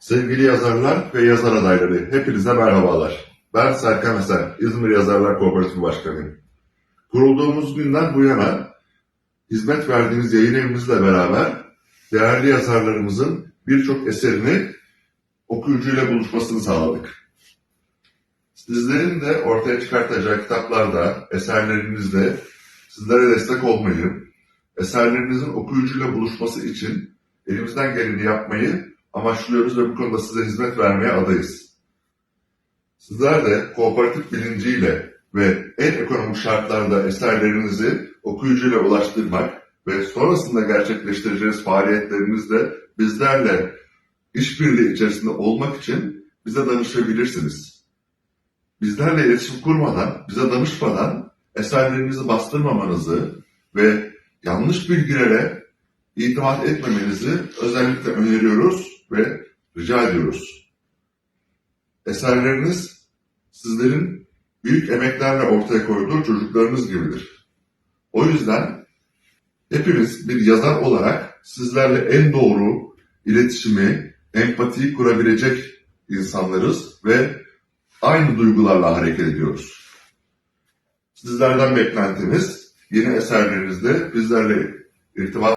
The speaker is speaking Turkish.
Sevgili yazarlar ve yazar adayları, hepinize merhabalar. Ben Serkan Esen, İzmir Yazarlar Kooperatifi Başkanıyım. Kurulduğumuz günden bu yana hizmet verdiğimiz yayın evimizle beraber değerli yazarlarımızın birçok eserini okuyucuyla buluşmasını sağladık. Sizlerin de ortaya çıkartacağı kitaplarda, eserlerinizde sizlere destek olmayı, eserlerinizin okuyucuyla buluşması için elimizden geleni yapmayı amaçlıyoruz ve bu konuda size hizmet vermeye adayız. Sizler de kooperatif bilinciyle ve en ekonomik şartlarda eserlerinizi okuyucuyla ulaştırmak ve sonrasında gerçekleştireceğiniz faaliyetlerinizde bizlerle işbirliği içerisinde olmak için bize danışabilirsiniz. Bizlerle iletişim kurmadan, bize danışmadan eserlerinizi bastırmamanızı ve yanlış bilgilere itimat etmemenizi özellikle öneriyoruz ve rica ediyoruz. Eserleriniz sizlerin büyük emeklerle ortaya koyduğu çocuklarınız gibidir. O yüzden hepimiz bir yazar olarak sizlerle en doğru iletişimi, empatiyi kurabilecek insanlarız ve aynı duygularla hareket ediyoruz. Sizlerden beklentimiz yeni eserlerinizde bizlerle irtibat